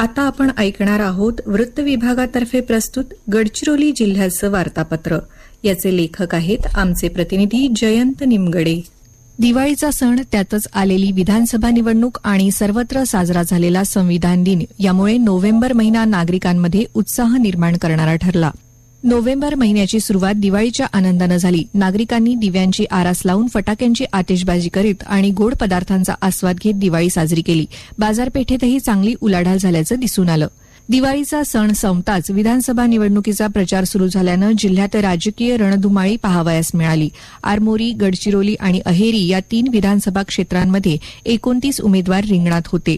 आता आपण ऐकणार आहोत वृत्त विभागातर्फे प्रस्तुत गडचिरोली जिल्ह्याचं वार्तापत्र. याचे लेखक आहेत आमचे प्रतिनिधी जयंत निमगडे. दिवाळीचा सण त्यातच आलेली विधानसभा निवडणूक आणि सर्वत्र साजरा झालेला संविधान दिन यामुळे नोव्हेंबर महिना नागरिकांमध्ये उत्साह निर्माण करणारा ठरला. नोव्हेंबर महिन्याची सुरुवात दिवाळीच्या आनंदानं झाली. नागरिकांनी दिव्यांची आरास लावून फटाक्यांची आतिषबाजी करीत आणि गोड पदार्थांचा आस्वाद घेत दिवाळी साजरी केली. बाजारपेठेतही चांगली उलाढाल झाल्याचं दिसून आलं. दिवाळीचा सण संपताच विधानसभा निवडणुकीचा प्रचार सुरू झाल्यानं जिल्ह्यात राजकीय रणधुमाळी पाहावयास मिळाली. आरमोरी गडचिरोली आणि अहेरी या तीन विधानसभा क्षेत्रांमध्ये एकोणतीस उमेदवार रिंगणात होते.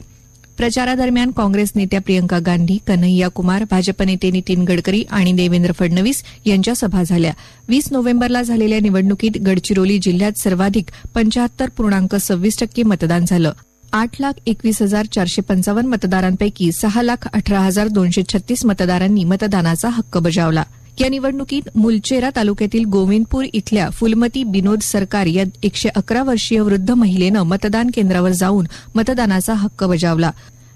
प्रचारादरम्यान काँग्रेस नेत्या प्रियंका गांधी कन्हैया कुमार भाजप नेते नितीन गडकरी आणि देवेंद्र फडणवीस यांच्या सभा झाल्या. वीस नोव्हेंबरला झालेल्या निवडणुकीत गडचिरोली जिल्ह्यात सर्वाधिक पंचाहत्तर पूर्णांक सव्वीस टक्के मतदान झालं. आठ लाख एकवीस हजार चारशे पंचावन्न मतदारांपैकी सहा लाख अठरा हजार दोनशे छत्तीस मतदारांनी मतदानाचा हक्क बजावला. या निवडणुकीत मुलचेरा तालुक्यातील गोविंदपूर इथल्या फुलमती बिनोद सरकार या एकशे अकरा वर्षीय वृद्ध महिलेनं मतदान केंद्रावर जाऊन मतदानाचा हक्क बजावला.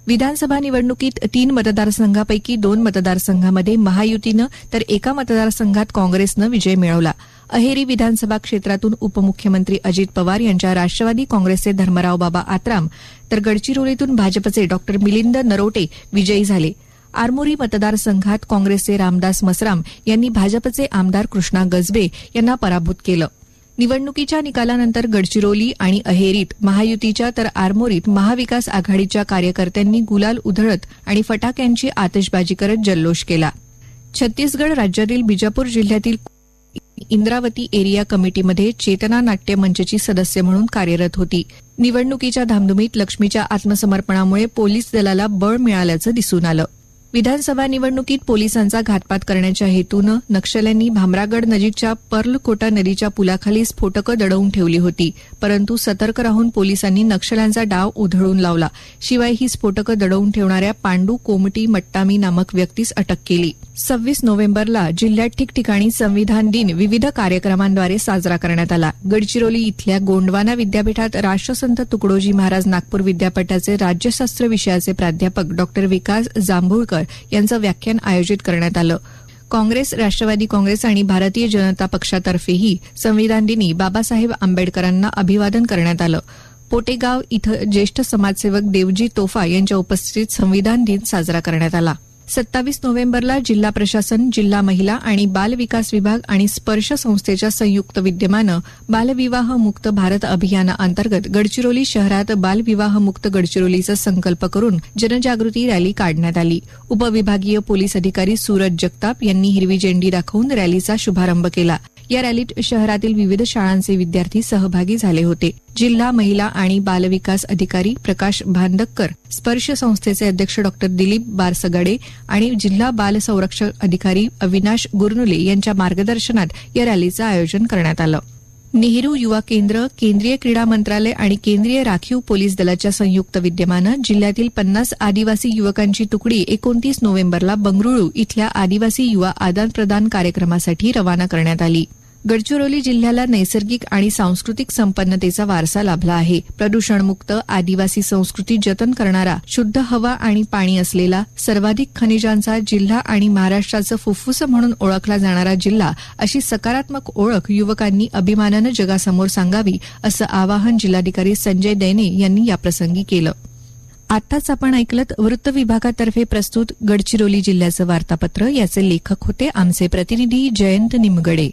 विधानसभा निवडणुकीत तीन मतदारसंघापैकी दोन मतदारसंघामध्ये महायुतीनं तर एका मतदारसंघात काँग्रेसनं विजय मिळवला. अहेरी विधानसभा क्षेत्रातून उपमुख्यमंत्री अजित पवार यांच्या राष्ट्रवादी काँग्रेसचे धर्मराव बाबा आत्राम तर गडचिरोलीतून भाजपचे डॉक्टर मिलिंद नरोटे विजयी झाले. आरमोरी मतदारसंघात काँग्रेसचे रामदास मसराम यांनी भाजपचे आमदार कृष्णा गजबे यांना पराभूत केलं. निवडणुकीच्या निकालानंतर गडचिरोली आणि अहेरीत महायुतीच्या तर आरमोरीत महाविकास आघाडीच्या कार्यकर्त्यांनी गुलाल उधळत आणि फटाक्यांची आतषबाजी करत जल्लोष केला. छत्तीसगड राज्यातील बिजापूर जिल्ह्यातील इंद्रावती एरिया कमिटीमध्ये चेतना नाट्य मंचची सदस्य म्हणून कार्यरत होती. निवडणुकीच्या धामधुमीत लक्ष्मीच्या आत्मसमर्पणामुळे पोलीस दलाला बळ मिळाल्याचं दिसून आलं. विधानसभा निवडणुकीत पोलिसांचा घातपात करण्याच्या हेतूनं नक्षल्यांनी भामरागड नजीकच्या पर्लकोटा नदीच्या पुलाखाली स्फोटकं दडवून ठेवली होती. परंतु सतर्क राहून पोलिसांनी नक्षल्यांचा डाव उधळून लावला. शिवाय ही स्फोटकं दडवून ठेवणाऱ्या पांडू कोमटी मट्टामी नामक व्यक्तीस अटक केली. सव्वीस नोव्हेंबरला जिल्ह्यात ठिकठिकाणी संविधान दिन विविध कार्यक्रमांद्वारे साजरा करण्यात आला. गडचिरोली इथल्या गोंडवाना विद्यापीठात राष्ट्रसंत तुकडोजी महाराज नागपूर विद्यापीठाचे राज्यशास्त्र विषयाचे प्राध्यापक डॉ विकास जांभूळकर यांचं व्याख्यान आयोजित करण्यात आलं. काँग्रेस राष्ट्रवादी काँग्रेस आणि भारतीय जनता पक्षातर्फेही संविधान दिनी बाबासाहेब आंबेडकरांना अभिवादन करण्यात आलं. पोटेगाव इथं ज्येष्ठ समाजसेवक देवजी तोफा यांच्या उपस्थितीत संविधान दिन साजरा करण्यात आला. सत्तावीस नोव्हेंबरला जिल्हा प्रशासन जिल्हा महिला आणि बाल विकास विभाग आणि स्पर्श संस्थेच्या संयुक्त विद्यमानं बालविवाह मुक्त भारत अभियानाअंतर्गत गडचिरोली शहरात बालविवाह मुक्त गडचिरोलीचा संकल्प करून जनजागृती रॅली काढण्यात आली. उपविभागीय पोलीस अधिकारी सूरज जगताप यांनी हिरवी झेंडी दाखवून रॅलीचा शुभारंभ केला. या रॅलीत शहरातील विविध शाळांचे विद्यार्थी सहभागी झाले होते. जिल्हा महिला आणि बालविकास अधिकारी प्रकाश भांदक्कर स्पर्श संस्थेचे अध्यक्ष डॉ. दिलीप बारसगाडे आणि जिल्हा बाल संरक्षण अधिकारी अविनाश गुरनुले यांच्या मार्गदर्शनात या रॅलीचं आयोजन करण्यात आलं. नेहरू युवा केंद्र केंद्रीय क्रीडा मंत्रालय आणि केंद्रीय राखीव पोलीस दलाच्या संयुक्त विद्यमानं जिल्ह्यातील पन्नास आदिवासी युवकांची तुकडी एकोणतीस नोव्हेंबरला बंगळुरू इथल्या आदिवासी युवा आदान प्रदान कार्यक्रमासाठी रवाना करण्यात आली. गडचिरोली जिल्ह्याला नैसर्गिक आणि सांस्कृतिक संपन्नतेचा वारसा लाभला आहे. प्रदूषणमुक्त आदिवासी संस्कृती जतन करणारा शुद्ध हवा आणि पाणी असलेला सर्वाधिक खनिजांचा जिल्हा आणि महाराष्ट्राचं फुफ्फुस म्हणून ओळखला जाणारा जिल्हा अशी सकारात्मक ओळख युवकांनी अभिमानानं जगासमोर सांगावी असं आवाहन जिल्हाधिकारी संजय दैने यांनी याप्रसंगी केलं. आताच आपण ऐकलत वृत्त विभागातर्फे प्रस्तुत गडचिरोली जिल्ह्याचं वार्तापत्र. याचे लेखक होते आमचे प्रतिनिधी जयंत निमगडे.